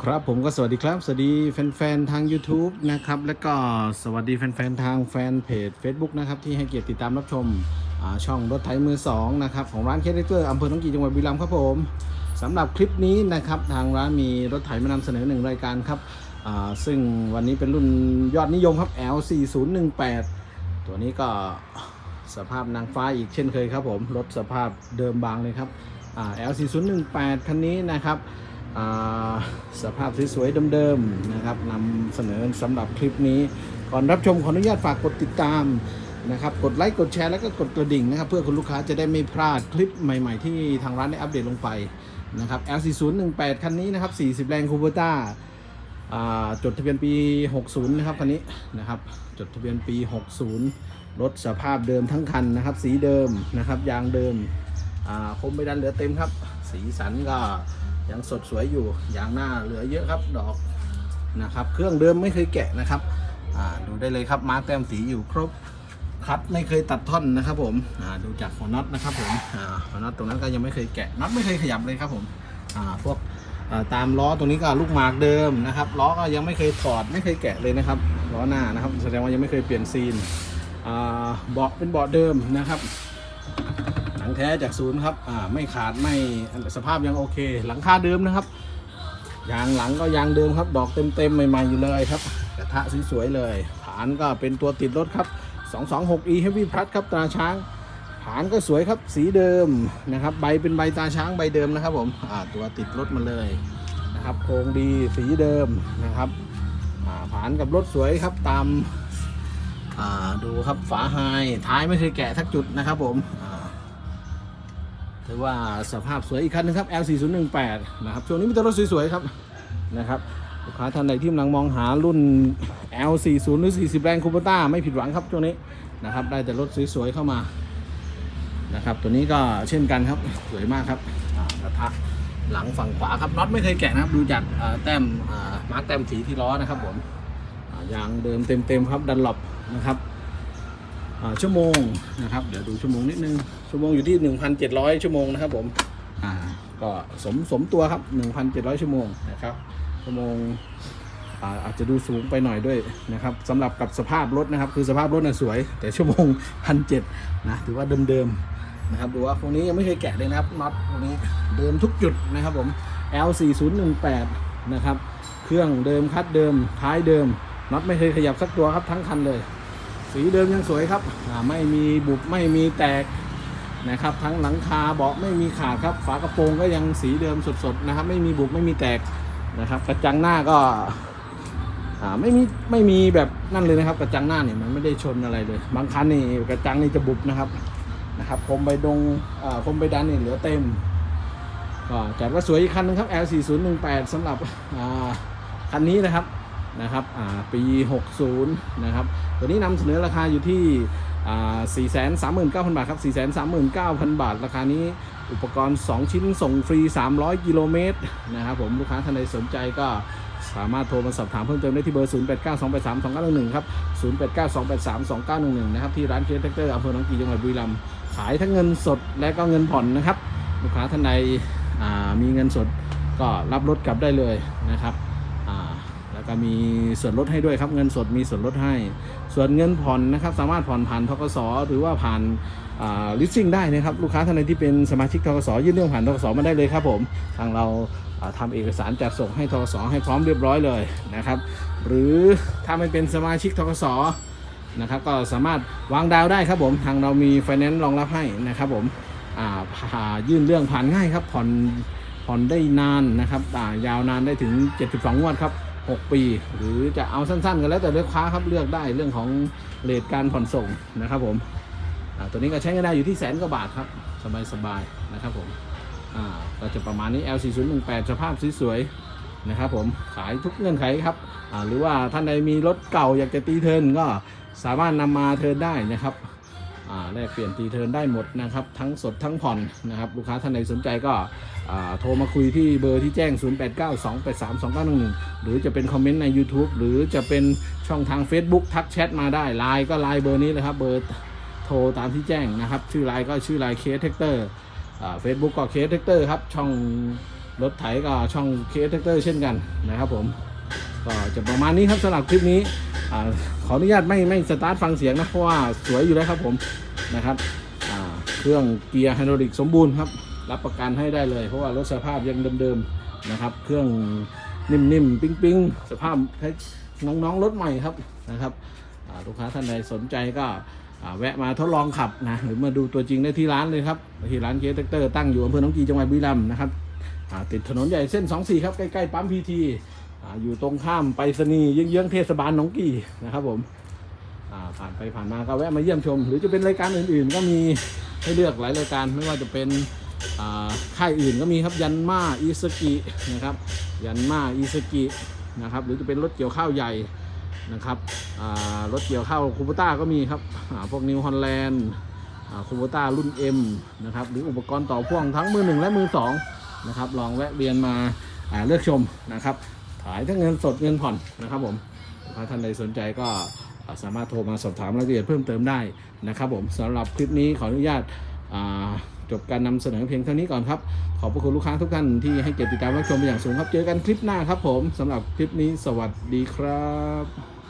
ครับผมก็สวัสดีครับ สวัสดีแฟนๆทาง YouTube นะครับ แล้วก็สวัสดีแฟนๆทางแฟนเพจ Facebook นะครับ ที่ให้เกียรติติดตามรับชมช่องรถไถมือ2นะครับของร้านเคสเตอร์อำเภอหนองกี่จังหวัดบุรีรัมย์ครับผมสำหรับคลิปนี้นะครับทางร้านมีรถไถมานำเสนอหนึ่งรายการครับซึ่งวันนี้เป็นรุ่นยอดนิยมครับ L4018 ตัวนี้ก็สภาพนางฟ้าอีกเช่นเคยครับผมรถสภาพเดิมบางเลยครับอ่า L4018 คันนี้นะครับ สภาพสวยๆเดิมๆนะครับนำเสนอสำหรับคลิปนี้ ก่อนรับชมขออนุญาตฝากกดติดตามนะครับกดไลค์กดแชร์แล้วก็กดกระดิ่งนะครับ เพื่อคุณลูกค้าจะได้ไม่พลาดคลิปใหม่ๆ ที่ทางร้านได้อัปเดตลงไปนะครับ L4018 คันนี้นะครับ 40 แรงคูเบต้าจดทะเบียนปี 60 นะครับคันนี้นะครับ จดทะเบียนปี 60 รถสภาพเดิมทั้งคันนะครับ สีเดิมนะครับ ยางเดิมคมไม่ดันเหลือเต็มครับ สีสันก็ ยังสดสวยอยู่ยางหน้าเหลือเยอะครับดอกนะครับ เครื่องเดิมไม่เคยแกะนะครับดูได้เลยครับมาร์กแต้มสีอยู่ครบคัดไม่เคยตัดท่อนนะครับผมดูจากหัวน็อตนะครับผมหัวน็อตตรงนั้นก็ยังไม่เคยแกะน็อตไม่เคยขยับเลยครับผมพวกตามล้อตรงนี้ก็ลูกหมากเดิมนะครับล้อก็ยังไม่เคยถอดไม่เคยแกะเลยนะครับล้อหน้านะครับ แสดงว่ายังไม่เคยเปลี่ยนซีนเบาะเป็นเบาะเดิมนะครับ หนังแท้จากศูนย์ครับอ่าไม่ขาดไม่สภาพยังโอเค หลังคาเดิมนะครับยางหลังก็ยางเดิมครับ ดอกเต็มๆใหม่ๆอยู่เลยครับกระทะสวยๆเลยฐานก็เป็นตัวติดรถครับ 226e Heavy Plus ครับตราช้างฐานก็สวยครับสีเดิมนะครับใบเป็นใบตาช้างใบเดิมนะครับผมอ่าตัวติดรถมาเลยนะครับโครงดีสีเดิมนะครับอ่าฐานกับรถสวยครับตามอ่าดูครับฝาไฮท้ายไม่เคยแกะทักจุดนะครับผมอ่า ถือว่าสภาพสวยอีกคันหนึงครับ L4018 นะครับช่วงนี้มีแต่รถสวยๆครับนะครับลูกค้าท่านใดที่กำลังมองหารุ่น L40 หรือ 40 แรงคูปต้าไม่ผิดหวังครับช่วงนี้นะครับได้แต่รถสวยๆเข้ามานะครับตัวนี้ก็เช่นกันครับสวยมากครับกระทะหลังฝั่งขวาครับน็อตไม่เคยแกะนะครับดูจากแต้มมาร์กแต้มสีที่ล้อนะครับผมยางเดิมเต็มๆครับดันหลบนะครับ ชั่วโมงนะครับเดี๋ยวดูชั่วโมงนิดนึงชั่วโมงอยู่ที่ 1,700 ชั่วโมงนะครับผมอ่าก็สมสมตัวครับ 1,700 ชั่วโมงนะครับชั่วโมงอาจจะดูสูงไปหน่อยด้วยนะครับสำหรับกับสภาพรถนะครับ คือสภาพรถน่ะสวย แต่ชั่วโมงพันเนะถือว่าเดิมๆนะครับดูว่าพวกนี้ยังไม่เคยแกะเลยนะครับน็อตพวกนี้เดิมทุกจุดนะครับผม L4018 นะครับ เครื่องเดิมคัดเดิมท้ายเดิมน็อตไม่เคยขยับสักตัวครับทั้งคันเลย สีเดิมยังสวยครับไม่มีบุบไม่มีแตกนะครับ ทั้งหลังคาเบาะไม่มีขาดครับ ฝากระโปรงก็ยังสีเดิมสดๆนะครับ ไม่มีบุบไม่มีแตกนะครับ กระจังหน้าก็าไม่มีไม่มีแบบนั่นเลยนะครับ กระจังหน้าเนี่ยมันไม่ได้ชนอะไรเลย บางคันนี่กระจังนี่จะบุบนะครับนะครับคมใบดงอ่าคมใบดันนี่เหลือเต็มก็จัดว่าสวยอีกคันหนึงครับ L4018 สำหรับคันนี้นะครับ นะครับปี 60 นะครับ ตัวนี้นำเสนอราคาอยู่ที่อ่า439,000 บาทครับ 439,000 บาท ราคานี้อุปกรณ์ 2 ชิ้นส่งฟรี 300 กิโลเมตรนะครับผมลูกค้าท่านใดสนใจก็สามารถโทรมาสอบถามเพิ่มเติมได้ที่เบอร์ 0892832911 ครับ 0892832911 นะครับ ที่ร้านเคสแท็กเตอร์อำเภอหนองกี่จังหวัดบุรีรัมย์ขายทั้งเงินสดและก็เงินผ่อนนะครับ ลูกค้าท่านใดมีเงินสดก็รับรถกลับได้เลยนะครับ แล้วก็มีส่วนลดให้ด้วยครับเงินสดมีส่วนลดให้ ส่วนเงินผ่อนนะครับสามารถผ่อนผ่านทกสหรือว่าผ่านลิสซิ่งได้นะครับลูกค้าท่านใดที่เป็นสมาชิกทกสยื่นเรื่องผ่านทกสมาได้เลยครับผมทางเราทำาเอกสารจัดส่งให้ทกสให้พร้อมเรียบร้อยเลยนะครับ หรือถ้าไม่เป็นสมาชิกทกสนะครับก็สามารถวางดาวได้ครับผมทางเรามีไฟแนนซ์รองรับให้นะครับผมอ่ายื่นเรื่องผ่านง่ายครับผ่อนผ่อนได้นานนะครับยาวนานได้ถึง 72งวดครับ 6 ปี หรือจะเอาสั้น ๆ กันแล้วแต่ลูกค้าครับเลือกได้เรื่องของเลทการผ่อนส่งนะครับผมตัวนี้ก็ใช้กันได้อยู่ที่แสนกว่าบาทครับสบายๆนะครับผมอ่าก็จะประมาณนี้ L4018 สภาพสวยๆนะครับผมขายทุกเงื่อนไขครับหรือว่าท่านใดมีรถเก่าอยากจะตีเทิร์นก็สามารถนำมาเทิร์นได้นะครับ แลกเปลี่ยนตีเทินได้หมดนะครับ ทั้งสดทั้งผ่อนนะครับ ลูกค้าท่านใดสนใจก็อ่าโทรมาคุยที่เบอร์ที่แจ้ง 0892832911 หรือจะเป็นคอมเมนต์ใน YouTube หรือจะเป็นช่องทาง Facebook ทักแชทมาได้ไลน์ก็ไลน์เบอร์นี้เลยครับ เบอร์โทรตามที่แจ้งนะครับ ชื่อไลน์ก็ชื่อไลน์เคสเทคเตอร์เฟซบุ๊กก็เคสเทคเตอร์ครับ ช่องรถไถก็ช่องเคสแท็กเตอร์เช่นกันนะครับผม ก็จะประมาณนี้ครับสำหรับคลิปนี้อขออนุญาตไม่ไม่สตาร์ทฟังเสียงนะ เพราะว่าสวยอยู่แล้วครับผม นะครับเครื่องเกียร์ไฮดรอลิกสมบูรณ์ครับ รับประกันให้ได้เลย เพราะว่ารถสภาพยังเดิมๆนะครับ เครื่องนิ่มๆปิ๊งๆ สภาพให้น้องๆรถใหม่ครับนะครับลูกค้าท่านใดสนใจก็แวะมาทดลองขับนะหรือมาดูตัวจริงได้ที่ร้านเลยครับที่ร้านเคสแท็กเตอร์ตั้งอยู่อำเภอหนองกีจังหวัดบุรีรัมย์นะครับติดถนนใหญ่เส้น 24 ครับใกล้ๆปั๊มพีทีอยู่ตรงข้ามไปรษณีย์เยื้องๆเทศบาลหนองกี่นะครับผม ผ่านไปผ่านมาก็แวะมาเยี่ยมชม หรือจะเป็นรายการอื่นๆ ก็มีให้เลือกหลายรายการไม่ว่าจะเป็นค่ายอื่นก็มีครับยันมาอิสกินะครับยันมาอิสกินะครับหรือจะเป็นรถเกี่ยวข้าวใหญ่นะครับรถเกี่ยวข้าวคูปต้าก็มีครับพวกนิวฮอลแลนด์คูปต้ารุ่น M นะครับหรืออุปกรณ์ต่อพ่วงทั้งมือหนึ่งและมือสองนะครับลองแวะเวียนมาอ่าเลือกชมนะครับขายทั้งเงินสดเงินผ่อนนะครับผมถ้าท่านใดสนใจก็ สามารถโทรมาสอบถามรายละเอียดเพิ่มเติมได้นะครับผมสำหรับคลิปนี้ขออนุญาตจบการนำเสนอเพียงเท่านี้ก่อนครับ ขอบพระคุณลูกค้าทุกท่านที่ให้เกียรติติดตามรับชมเป็นอย่างสูงครับ เจอกันคลิปหน้าครับผมสำหรับคลิปนี้สวัสดีครับ